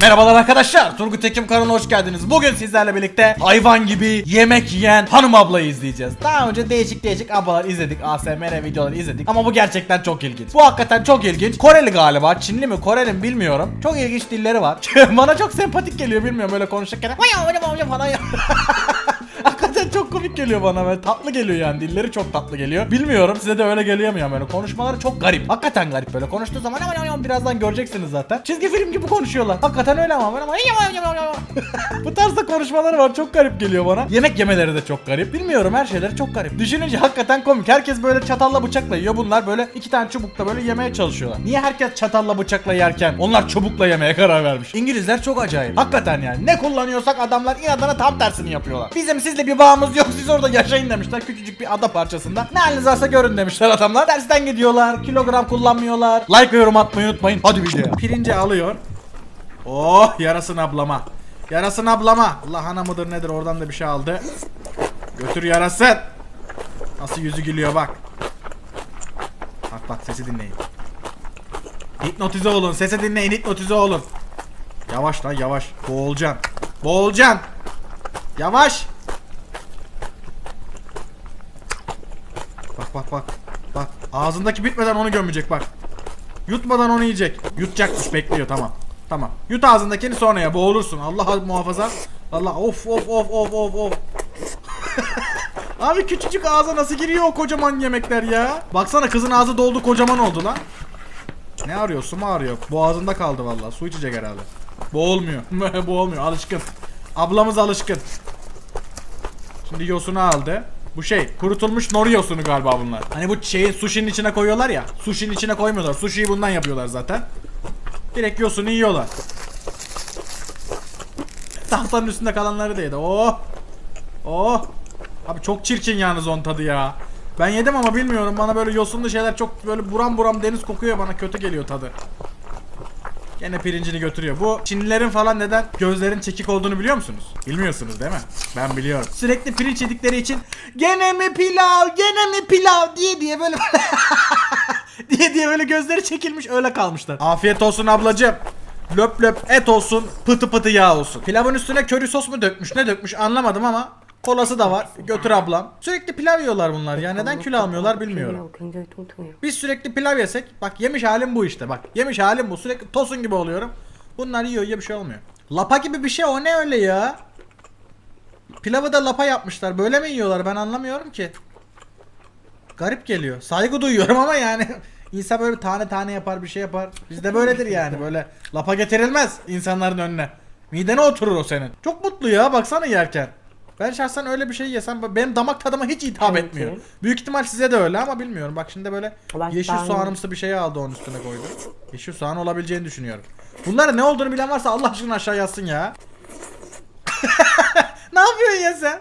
Merhabalar arkadaşlar. Turgut Ekim kanalına hoş geldiniz. Bugün sizlerle birlikte hayvan gibi yemek yiyen hanım ablayı izleyeceğiz. Daha önce değişik değişik ablalar izledik. ASMR videoları izledik. Ama bu gerçekten çok ilginç. Bu hakikaten çok ilginç. Koreli galiba. Çinli mi Koreli mi bilmiyorum. Çok ilginç dilleri var. Bana çok sempatik geliyor bilmiyorum böyle konuşurken. falan Hakikaten çok komik geliyor bana böyle tatlı geliyor yani dilleri çok tatlı geliyor. Bilmiyorum size de öyle geliyor mu ya böyle konuşmaları çok garip. Hakikaten garip böyle konuştuğu zaman aman aman aman birazdan göreceksiniz zaten. Çizgi film gibi konuşuyorlar. Hakikaten öyle ama ama Bu tarzda konuşmaları var çok garip geliyor bana. Yemek yemeleri de çok garip. Bilmiyorum her şeyleri çok garip. Düşününce hakikaten komik. Herkes böyle çatalla bıçakla yiyor. Bunlar böyle iki tane çubukla böyle yemeye çalışıyorlar. Niye herkes çatalla bıçakla yerken onlar çubukla yemeye karar vermiş? İngilizler çok acayip. Hakikaten yani. Ne kullanıyorsak adamlar inadına tam tersini yapıyorlar. Bizim sizle bir bağımız yok. Siz orada yaşayın demişler. Küçücük bir ada parçasında. Ne haliniz varsa görün demişler adamlar. Dersten gidiyorlar. Kilogram kullanmıyorlar. Like ve yorum atmayı unutmayın. Hadi videoya. Pirinci alıyor. Oh yarasın ablama. Yarasın ablama. Lahana mıdır nedir oradan da bir şey aldı. Götür yarasın. Nasıl yüzü gülüyor bak. Bak bak sesi dinleyin. Hipnotize olun. Sesi dinleyin. Hipnotize olun. Yavaş lan yavaş. Boğulacaksın. Boğulacaksın. Yavaş. Bak bak bak. Bak ağzındaki bitmeden onu gömecek bak. Yutmadan onu yiyecek. Yutacakmış bekliyor tamam. Tamam. Yut ağzındakini sonra ya boğulursun. Allah muhafaza. Allah of of of of of of. Abi küçücük ağza nasıl giriyor o kocaman yemekler ya? Baksana kızın ağzı doldu kocaman oldu lan. Ne arıyor? Su mu arıyor? Boğazında kaldı vallahi. Su içecek herhalde. Boğulmuyor. Boğulmuyor. Alışkın. Ablamız alışkın. Şimdi yosunu aldı. Bu şey kurutulmuş nori yosunu galiba bunlar. Hani bu şeyin sushi'nin içine koyuyorlar ya. Sushi'nin içine koymuyorlar. Sushi'yi bundan yapıyorlar zaten. Direkt yosunu yiyorlar. Tahtanın üstünde kalanları da yedi. Oh. Oh. Abi çok çirkin yalnız on tadı ya. Ben yedim ama bilmiyorum. Bana böyle yosunlu şeyler çok böyle buram buram deniz kokuyor bana kötü geliyor tadı. Gene pirincini götürüyor. Bu Çinlilerin falan neden gözlerin çekik olduğunu biliyor musunuz? Bilmiyorsunuz değil mi? Ben biliyorum. Sürekli pirinç yedikleri için gene mi pilav, gene mi pilav diye diye böyle diye diye böyle gözleri çekilmiş öyle kalmışlar. Afiyet olsun ablacığım. Löp löp et olsun, pıtı pıtı yağ olsun. Pilavın üstüne köri sos mu dökmüş, ne dökmüş anlamadım ama Kolası da var. Götür ablam. Sürekli pilav yiyorlar bunlar ya. Neden kilo almıyorlar bilmiyorum. Biz sürekli pilav yesek. Bak yemiş halim bu işte. Bak yemiş halim bu. Sürekli tosun gibi oluyorum. Bunlar yiyor ya bir şey olmuyor. Lapa gibi bir şey o ne öyle ya? Pilavı da lapa yapmışlar. Böyle mi yiyorlar ben anlamıyorum ki. Garip geliyor. Saygı duyuyorum ama yani. İnsan böyle tane tane yapar bir şey yapar. Bizde böyledir yani böyle. Lapa getirilmez insanların önüne. Midene oturur o senin. Çok mutlu ya baksana yerken. Ben şahsen öyle bir şey yesem benim damak tadıma hiç hitap etmiyor. Büyük ihtimal size de öyle ama bilmiyorum. Bak şimdi böyle Ulan yeşil ben- soğanımsı bir şey aldı onun üstüne koydu. Yeşil soğan olabileceğini düşünüyorum. Bunların ne olduğunu bilen varsa Allah aşkına aşağı yazsın ya. ne yapıyorsun ya sen?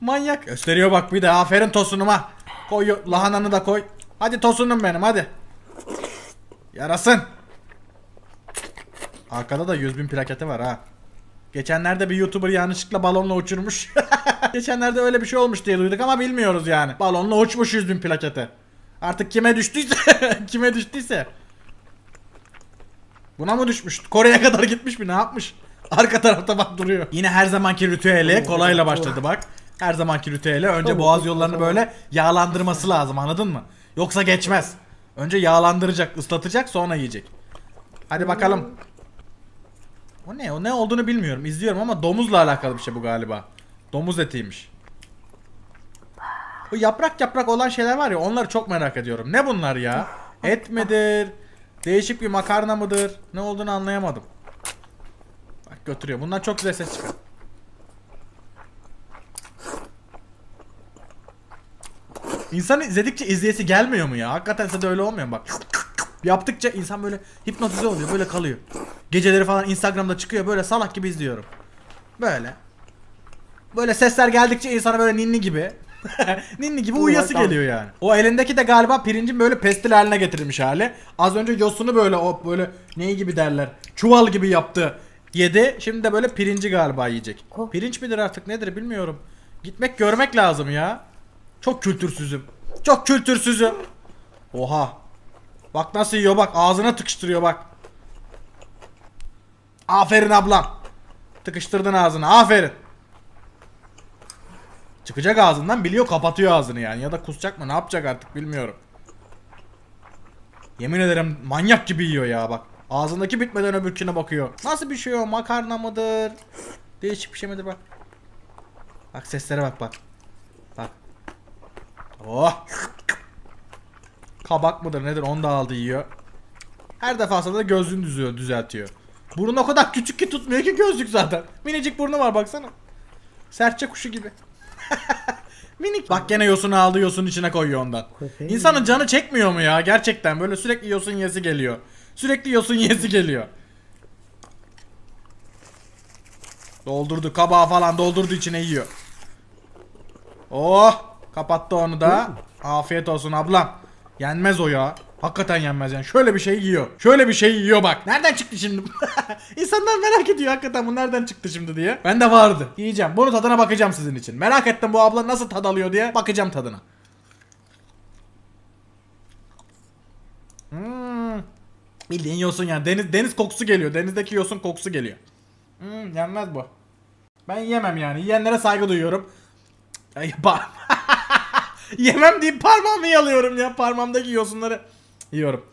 Manyak. Gösteriyor bak bir de aferin tosunuma. Koy lahananı da koy. Hadi tosunum benim hadi. Yarasın. Arkada da 100 bin plaketi var ha. Geçenlerde bir YouTuber yanlışlıkla balonla uçurmuş. Geçenlerde öyle bir şey olmuş diye duyduk ama bilmiyoruz yani. Balonla uçmuş 100 bin plaketi. Artık kime düştüyse, kime düştüyse. Buna mı düşmüş? Kore'ye kadar gitmiş mi? Ne yapmış? Arka tarafta bak duruyor. Yine her zamanki ritüeli kolayla başladı bak. Her zamanki ritüeli önce boğaz yollarını böyle yağlandırması lazım anladın mı? Yoksa geçmez. Önce yağlandıracak, ıslatacak sonra yiyecek. Hadi bakalım. O ne? O ne olduğunu bilmiyorum. İzliyorum ama domuzla alakalı bir şey bu galiba. Domuz etiymiş. Bu yaprak yaprak olan şeyler var ya onları çok merak ediyorum. Ne bunlar ya? Et midir? Değişik bir makarna mıdır? Ne olduğunu anlayamadım. Bak götürüyor. Bundan çok güzel ses çıkar. İnsan izledikçe izleyesi gelmiyor mu ya? Hakikaten size de öyle olmuyor mu bak. Yaptıkça insan böyle hipnotize oluyor. Böyle kalıyor. Geceleri falan Instagram'da çıkıyor. Böyle salak gibi izliyorum. Böyle. Böyle sesler geldikçe insana böyle ninni gibi. ninni gibi uyuyası geliyor yani. O elindeki de galiba pirincin böyle pestil haline getirilmiş hali. Az önce yosunu böyle o böyle neyi gibi derler. Çuval gibi yaptı. Yedi. Şimdi de böyle pirinci galiba yiyecek. Pirinç midir artık nedir bilmiyorum. Gitmek görmek lazım ya. Çok kültürsüzüm. Çok kültürsüzüm. Oha. Bak nasıl yiyor bak ağzına tıkıştırıyor bak. Aferin ablam. Tıkıştırdın ağzını. Aferin. Çıkacak ağzından biliyor kapatıyor ağzını yani. Ya da kusacak mı ne yapacak artık bilmiyorum. Yemin ederim manyak gibi yiyor ya bak. Ağzındaki bitmeden öbürküne bakıyor. Nasıl bir şey o? Makarna mıdır? Değişik bir şey midir bak. Bak seslere bak bak. Bak. Oh. Kabak mıdır nedir onu da aldı yiyor. Her defasında da gözlüğünü düzüyor, düzeltiyor. Burnu o kadar küçük ki tutmuyor ki gözlük zaten. Minicik burnu var baksana. Serçe kuşu gibi. Minik. Bak gene yosunu aldı yosunun içine koyuyor ondan. İnsanın canı çekmiyor mu ya gerçekten böyle sürekli yosun yesi geliyor. Sürekli yosun yesi geliyor. Doldurdu kabağı falan doldurdu içine yiyor. Oh kapattı onu da. Afiyet olsun ablam. Yenmez o ya. Hakikaten yenmez yani. Şöyle bir şey yiyor. Şöyle bir şey yiyor bak. Nereden çıktı şimdi? İnsanlar merak ediyor hakikaten bu nereden çıktı şimdi diye. Ben de vardı. Yiyeceğim. Bunu tadına bakacağım sizin için. Merak ettim bu abla nasıl tad alıyor diye. Bakacağım tadına. Hmm. Bildiğin yosun yani. Deniz, deniz kokusu geliyor. Denizdeki yosun kokusu geliyor. Hmm, yenmez bu. Ben yemem yani. Yiyenlere saygı duyuyorum. Ay, Yemem deyip parmağımı yalıyorum ya. Parmağımdaki yosunları yiyorum.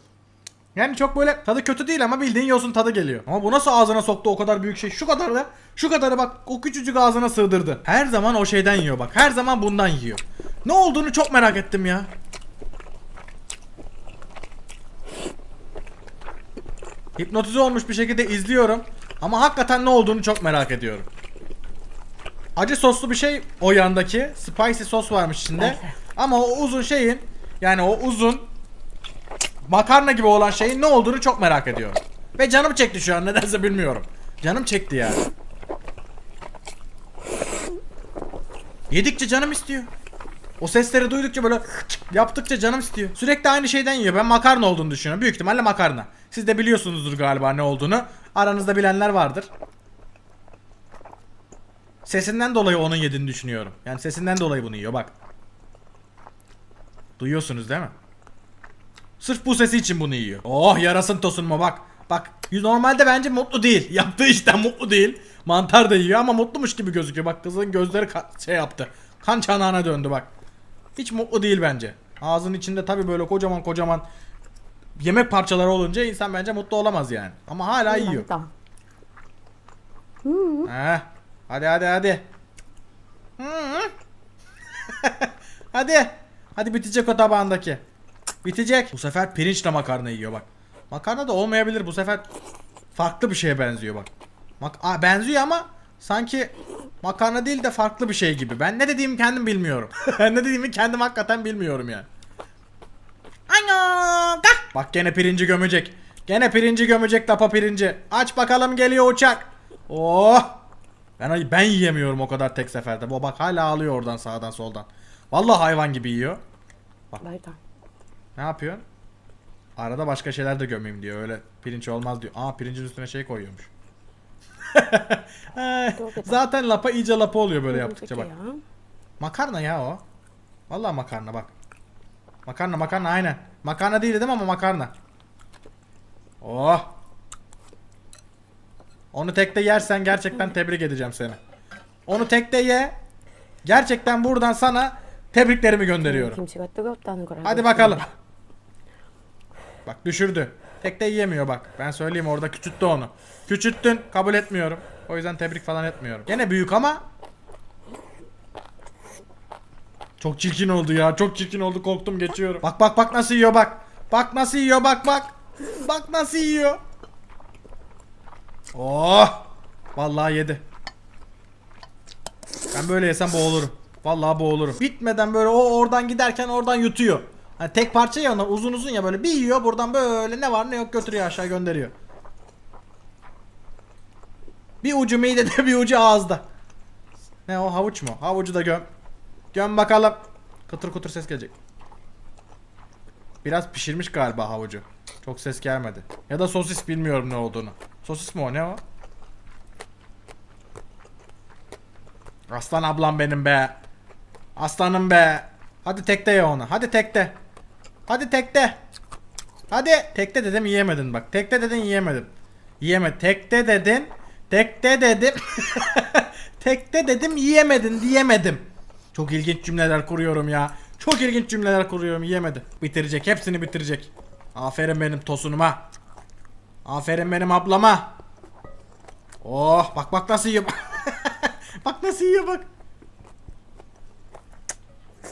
Yani çok böyle tadı kötü değil ama bildiğin yosun tadı geliyor. Ama bu nasıl ağzına soktu o kadar büyük şey? Şu kadar da şu kadarı bak o küçücük ağzına sığdırdı. Her zaman o şeyden yiyor bak. Her zaman bundan yiyor. Ne olduğunu çok merak ettim ya. Hipnotize olmuş bir şekilde izliyorum. Ama hakikaten ne olduğunu çok merak ediyorum. Acı soslu bir şey o yandaki. Spicy sos varmış içinde. Ama o uzun şeyin yani o uzun makarna gibi olan şeyin ne olduğunu çok merak ediyorum. Ve canım çekti şu an nedense bilmiyorum. Canım çekti yani. Yedikçe canım istiyor. O sesleri duydukça böyle yaptıkça canım istiyor. Sürekli aynı şeyden yiyor. Ben makarna olduğunu düşünüyorum. Büyük ihtimalle makarna. Siz de biliyorsunuzdur galiba ne olduğunu. Aranızda bilenler vardır. Sesinden dolayı onun yediğini düşünüyorum. Yani sesinden dolayı bunu yiyor bak. Duyuyorsunuz değil mi? Sırf bu sesi için bunu yiyor. Oh yarasın tosunma bak. Bak normalde bence mutlu değil. Yaptığı işten mutlu değil. Mantar da yiyor ama mutlumuş gibi gözüküyor. Bak kızın gözleri şey yaptı. Kan çanağına döndü bak. Hiç mutlu değil bence. Ağzının içinde tabi böyle kocaman kocaman yemek parçaları olunca insan bence mutlu olamaz yani. Ama hala yiyor. Heh. Hadi hadi hadi. hadi. Hadi bitecek o tabağındaki. Bitecek. Bu sefer pirinçle makarna yiyor bak. Makarna da olmayabilir bu sefer. Farklı bir şeye benziyor bak. Mak Aa, benziyor ama sanki makarna değil de farklı bir şey gibi. Ben ne dediğimi kendim bilmiyorum. ne dediğimi kendim hakikaten bilmiyorum yani. Ana! Bak gene pirinci gömecek. Gene pirinci gömecek tapa pirinci. Aç bakalım geliyor uçak. Oh! Ben ben yiyemiyorum o kadar tek seferde. Bu bak hala ağlıyor oradan sağdan soldan. Vallahi hayvan gibi yiyor. Bak. Nereden? Ne yapıyorsun? Arada başka şeyler de gömeyim diyor. Öyle pirinç olmaz diyor. Aa pirincin üstüne şey koyuyormuş. Zaten lapa iyice lapa oluyor böyle yaptıkça bak. Makarna ya o. Vallahi makarna bak. Makarna makarna aynen. Makarna değil dedim ama makarna. Oh. Onu tekte yersen gerçekten tebrik edeceğim seni. Onu tekte ye. Gerçekten buradan sana tebriklerimi gönderiyorum. Hadi bakalım. Bak düşürdü. Tekte yiyemiyor bak. Ben söyleyeyim orada küçülttü onu. Küçülttün. Kabul etmiyorum. O yüzden tebrik falan etmiyorum. Gene büyük ama çok çirkin oldu ya. Çok çirkin oldu. Korktum geçiyorum. Bak bak bak nasıl yiyor bak. Bak nasıl yiyor bak bak. Bak nasıl yiyor. Oh. Vallahi yedi. Ben böyle yesem boğulurum. Vallahi boğulurum. Bitmeden böyle o oradan giderken oradan yutuyor. Hani tek parça ya onlar uzun uzun ya böyle bir yiyor buradan böyle ne var ne yok götürüyor aşağı gönderiyor. Bir ucu midede bir ucu ağızda. Ne o havuç mu? Havucu da göm. Göm bakalım. Kıtır kutur ses gelecek. Biraz pişirmiş galiba havucu. Çok ses gelmedi. Ya da sosis bilmiyorum ne olduğunu. Sosis mi o ne o? Aslan ablam benim be. Aslanım be. Hadi tekte ye onu. Hadi tekte. Hadi tekte. Hadi. Tekte dedim yiyemedin bak. Tekte dedin yiyemedin. Yiyeme. Tekte dedin. Tekte dedim. Tekte dedim yiyemedin diyemedim. Çok ilginç cümleler kuruyorum ya. Çok ilginç cümleler kuruyorum yiyemedi. Bitirecek hepsini bitirecek. Aferin benim tosunuma. Aferin benim ablama. Oh bak bak nasıl yiyor. bak nasıl yiyor bak.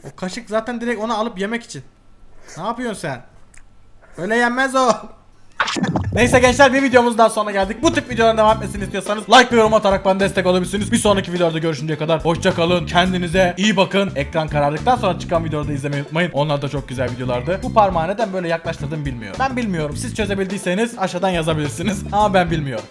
O kaşık zaten direkt onu alıp yemek için. Ne yapıyorsun sen? Öyle yenmez o. Neyse gençler bir videomuz daha sonuna geldik. Bu tip videoların devam etmesini istiyorsanız like ve yorum atarak bana destek olabilirsiniz. Bir sonraki videoda görüşünceye kadar hoşça kalın. Kendinize iyi bakın. Ekran karardıktan sonra çıkan videoları da izlemeyi unutmayın. Onlar da çok güzel videolardı. Bu parmağı neden böyle yaklaştırdım bilmiyorum. Ben bilmiyorum. Siz çözebildiyseniz aşağıdan yazabilirsiniz. Ama ben bilmiyorum.